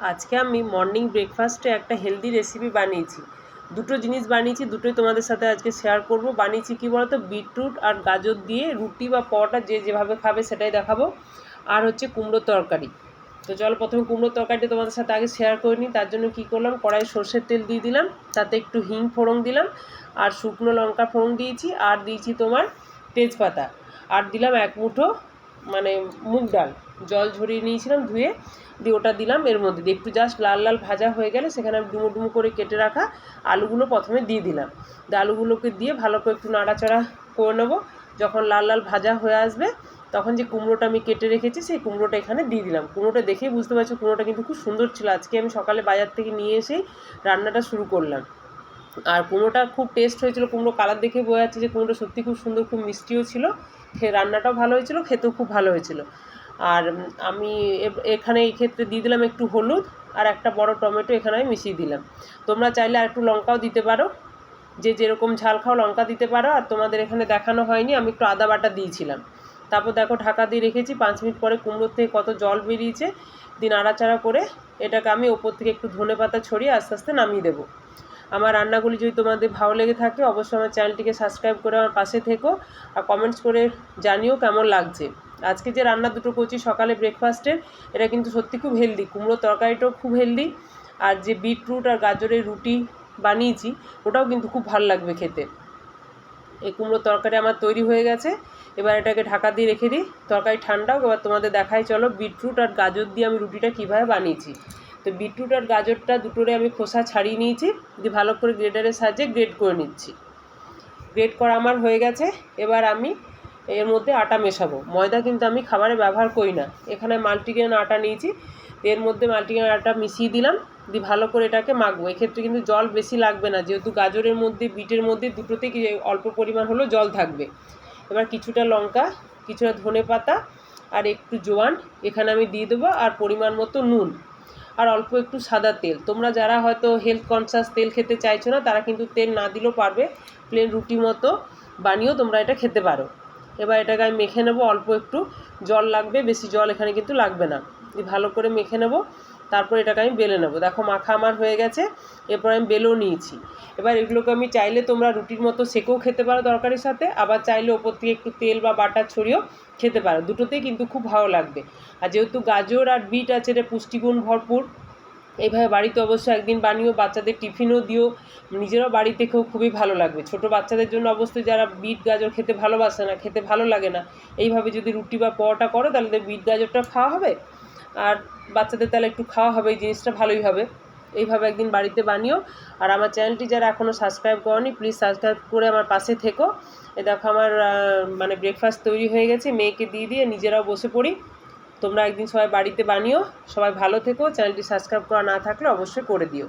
আজকে আমি মর্নিং ব্রেকফাস্টে একটা হেলদি রেসিপি বানিয়েছি। দুটো জিনিস বানিয়েছি, দুটোই তোমাদের সাথে আজকে শেয়ার করব। বানিয়েছি কি বলতো? বিটরুট আর গাজর দিয়ে রুটি বা পরোটা যে যেভাবে খাবে সেটাই দেখাবো। আর হচ্ছে কুমড়ো তরকারি। তো চলো প্রথমে কুমড়ো তরকারিটা তোমাদের সাথে আগে শেয়ার করে নিই। তার জন্য কী করলাম? কড়াই সর্ষের তেল দিয়ে দিলাম। তাতে একটু হিং ফোড়ন দিলাম। আর শুকনো লঙ্কা ফোড়ন দিয়েছি। আর দিয়েছি তোমার তেজপাতা। আর দিলাম এক মুঠো মানে মুগ ডাল। জল ঝরিয়ে নিয়েছিলাম, ধুয়ে দিয়ে ওটা দিলাম এর মধ্যে দিয়ে। একটু জাস্ট লাল লাল ভাজা হয়ে গেলে সেখানে আমি ডুমো ডুমো করে কেটে রাখা আলুগুলো প্রথমে দিয়ে দিলাম। দিয়ে আলুগুলোকে দিয়ে ভালো করে একটু নাড়াচাড়া করে নেব। যখন লাল লাল ভাজা হয়ে আসবে, তখন যে কুমড়োটা আমি কেটে রেখেছি, সেই কুমড়োটা এখানে দিয়ে দিলাম। কুমড়োটা দেখেই বুঝতে পারছ কুমড়োটা কিন্তু খুব সুন্দর ছিল। আজকে আমি সকালে বাজার থেকে নিয়ে এসেই রান্নাটা শুরু করলাম। আর কুমড়োটা খুব টেস্ট হয়েছিল। কুমড়ো কালার দেখে বোঝা যাচ্ছে যে কুমড়োটা সত্যি খুব সুন্দর, খুব মিষ্টিও ছিল। খেয়ে রান্নাটাও ভালো হয়েছিল, খেতেও খুব ভালো হয়েছিল। আর আমি এখানে এই ক্ষেত্রে দিয়ে দিলাম একটু হলুদ আর একটা বড় টমেটো এখানে আমি মিশিয়ে দিলাম। তোমরা চাইলে আর একটু লঙ্কাও দিতে পারো। যে যেরকম ঝাল খাও লঙ্কা দিতে পারো। আর তোমাদের এখানে দেখানো হয়নি, আমি একটু আদা বাটা দিয়েছিলাম। তারপর দেখো ঢাকা দিয়ে রেখেছি, পাঁচ মিনিট পরে কুমড়োর থেকে কত জল বেরিয়েছে দিন আড়াচাড়া করে এটাকে আমি ওপর থেকে একটু ধনে পাতা ছড়িয়ে আস্তে আস্তে নামিয়ে দেবো। আমার রান্নাগুলি যদি তোমাদের ভালো লেগে থাকে, অবশ্যই আমার চ্যানেলটিকে সাবস্ক্রাইব করে আমার পাশে থেকো। আর কমেন্টস করে জানিও কেমন লাগছে। আজকে যে রান্না দুটো করছি সকালে ব্রেকফাস্টের এটা কিন্তু সত্যি খুব হেলদি কুমড়ো তরকারিটাও খুব হেলদি আর যে বিটরুট আর গাজরের রুটি বানিয়েছি, ওটাও কিন্তু খুব ভালো লাগবে খেতে। এই কুমড়ো তরকারি আমার তৈরি হয়ে গেছে। এবার এটাকে ঢাকা দিয়ে রেখে দিই। তরকারি ঠান্ডাও এবার তোমাদের দেখাই, চলো বিটরুট আর গাজর দিয়ে আমি রুটিটা কীভাবে বানিয়েছি। তো বিটরুট আর গাজরটা দুটোরে আমি খোসা ছাড়িয়ে নিয়েছি, দিয়ে ভালো করে গ্রেটারের সাহায্যে গ্রেড করে নিচ্ছি। গ্রেড করা আমার হয়ে গেছে। এবার আমি এর মধ্যে আটা মেশাবো। ময়দা কিন্তু আমি খাবারে ব্যবহার করি না। এখানে মাল্টিগ্রেন আটা নিয়েছি। এর মধ্যে মাল্টিগ্রেন আটা মিশিয়ে দিলাম। দিয়ে ভালো করে এটাকে মাখবো। এক্ষেত্রে কিন্তু জল বেশি লাগবে না। যেহেতু গাজরের মধ্যে, বিটের মধ্যে দুটোতেই অল্প পরিমাণ হলেও জল থাকবে। এবার কিছুটা লঙ্কা, কিছুটা ধনে পাতা আর একটু জোয়ান এখানে আমি দিয়ে দেবো আর পরিমাণ মতো নুন। আর অল্প একটু সাদা তেল। তোমরা যারা হয়তো হেলথ কনসাস তেল খেতে চাইছো না, তারা কিন্তু তেল না দিলেও পারবে। প্লেন রুটি মতো বানিয়েও তোমরা এটা খেতে পারো। এবার এটাকে আমি মেখে নেব, অল্প একটু জল লাগবে, বেশি জল এখানে কিন্তু লাগবে না। ভালো করে মেখে নেব, তারপর এটাকে আমি বেলে নেব। দেখো মাখা আমার হয়ে গেছে, এরপর আমি বেলেও নিয়েছি। এবার এগুলোকে আমি চাইলে তোমরা রুটির মতো সেকেও খেতে পারো তরকারির সাথে, আবার চাইলে ওপর থেকে একটু তেল বা বাটার ছড়িয়েও খেতে পারো। দুটোতেই কিন্তু খুব ভালো লাগবে। আর যেহেতু গাজর আর বিট আছে, এটা পুষ্টিগুণ ভরপুর। এইভাবে বাড়িতে অবশ্যই একদিন বানিয়েও বাচ্চাদের টিফিনও দিও। নিজেরাও বাড়িতে খেয়েও খুবই ভালো লাগবে। ছোট বাচ্চাদের জন্য অবশ্যই যারা বিট, গাজর খেতে ভালোবাসে না, খেতে ভালো লাগে না, এইভাবে যদি রুটি বা পরোটা করো, তাহলে বিট, গাজরটা খাওয়া হবে। আর বাচ্চাদের তাহলে একটু খাওয়া হবে, এই জিনিসটা ভালোই হবে। এইভাবে একদিন বাড়িতে বানিও। আর আমার চ্যানেলটি যারা এখনও সাবস্ক্রাইব করনি, প্লিজ সাবস্ক্রাইব করে আমার পাশে থেকো। এ দেখো আমার মানে ব্রেকফাস্ট তৈরি হয়ে গেছে, মেয়েকে দিয়ে দিয়ে নিজেরাও বসে পড়ি। তোমরা একদিন সবাই বাড়িতে বানিও। সবাই ভালো থেকো। চ্যানেলটি সাবস্ক্রাইব করা না থাকলে অবশ্যই করে দিও।